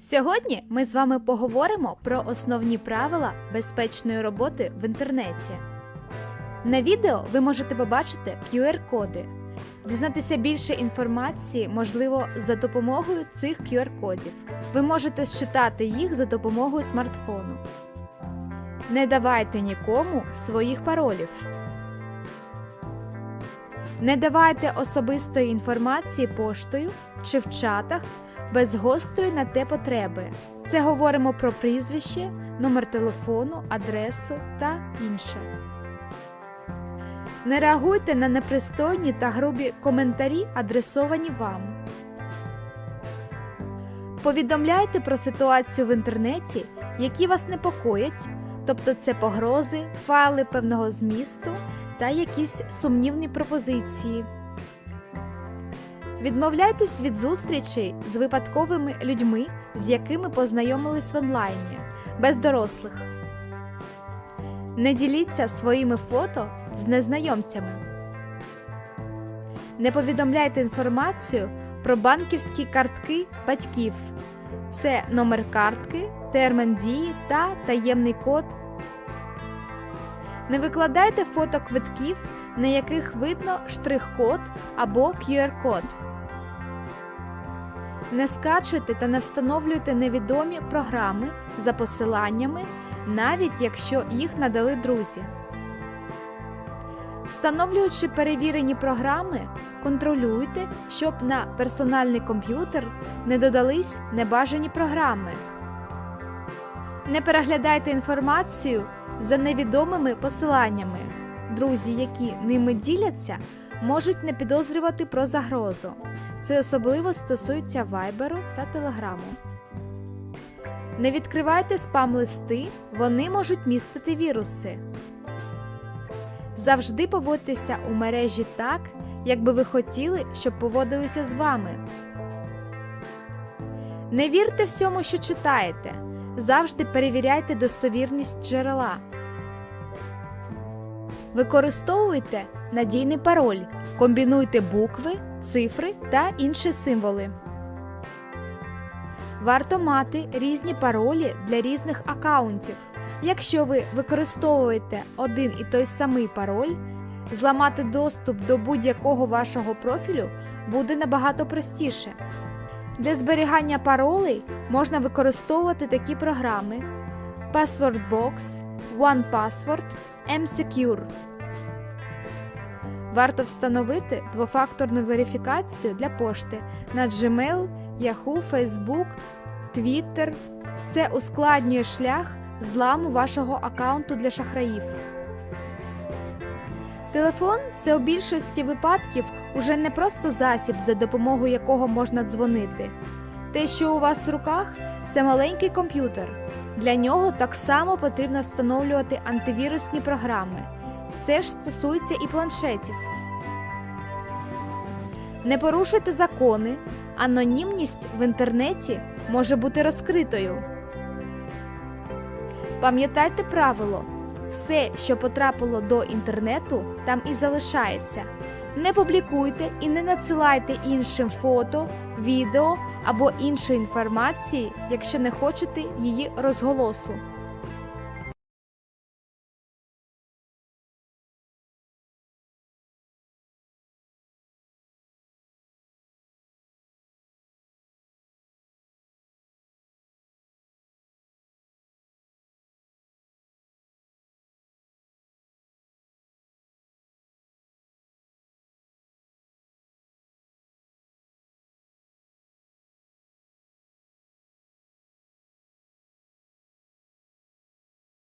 Сьогодні ми з вами поговоримо про основні правила безпечної роботи в інтернеті. На відео ви можете побачити QR-коди. Дізнатися більше інформації можливо за допомогою цих QR-кодів. Ви можете считати їх за допомогою смартфону. Не давайте нікому своїх паролів. Не давайте особистої інформації поштою чи в чатах без гострої на те потреби. Це говоримо про прізвище, номер телефону, адресу та інше. Не реагуйте на непристойні та грубі коментарі, адресовані вам. Повідомляйте про ситуацію в інтернеті, які вас непокоять, тобто це погрози, файли певного змісту та якісь сумнівні пропозиції. Відмовляйтесь від зустрічей з випадковими людьми, з якими познайомились в онлайні, без дорослих. Не діліться своїми фото з незнайомцями. Не повідомляйте інформацію про банківські картки батьків. Це номер картки, термін дії та таємний код. Не викладайте фото квитків, на яких видно штрих-код або QR-код. Не скачуйте та не встановлюйте невідомі програми за посиланнями, навіть якщо їх надали друзі. Встановлюючи перевірені програми, контролюйте, щоб на персональний комп'ютер не додались небажані програми. Не переглядайте інформацію за невідомими посиланнями. Друзі, які ними діляться, можуть не підозрювати про загрозу. Це особливо стосується Вайберу та Телеграму. Не відкривайте спам-листи, вони можуть містити віруси. Завжди поводьтеся у мережі так, як би ви хотіли, щоб поводилися з вами. Не вірте всьому, що читаєте. Завжди перевіряйте достовірність джерела. Використовуйте надійний пароль, комбінуйте букви, цифри та інші символи. Варто мати різні паролі для різних акаунтів. Якщо ви використовуєте один і той самий пароль, зламати доступ до будь-якого вашого профілю буде набагато простіше. Для зберігання паролей можна використовувати такі програми: PasswordBox, OnePassword, MSecure. Варто встановити двофакторну верифікацію для пошти на Gmail, Yahoo, Facebook, Twitter. Це ускладнює шлях зламу вашого аккаунту для шахраїв. Телефон це у більшості випадків уже не просто засіб, за допомогою якого можна дзвонити. Те, що у вас в руках, це маленький комп'ютер. Для нього так само потрібно встановлювати антивірусні програми. Це ж стосується і планшетів. Не порушуйте закони. Анонімність в інтернеті може бути розкритою. Пам'ятайте правило: все, що потрапило до інтернету, там і залишається. Не публікуйте і не надсилайте іншим фото, відео або іншої інформації, якщо не хочете її розголосу.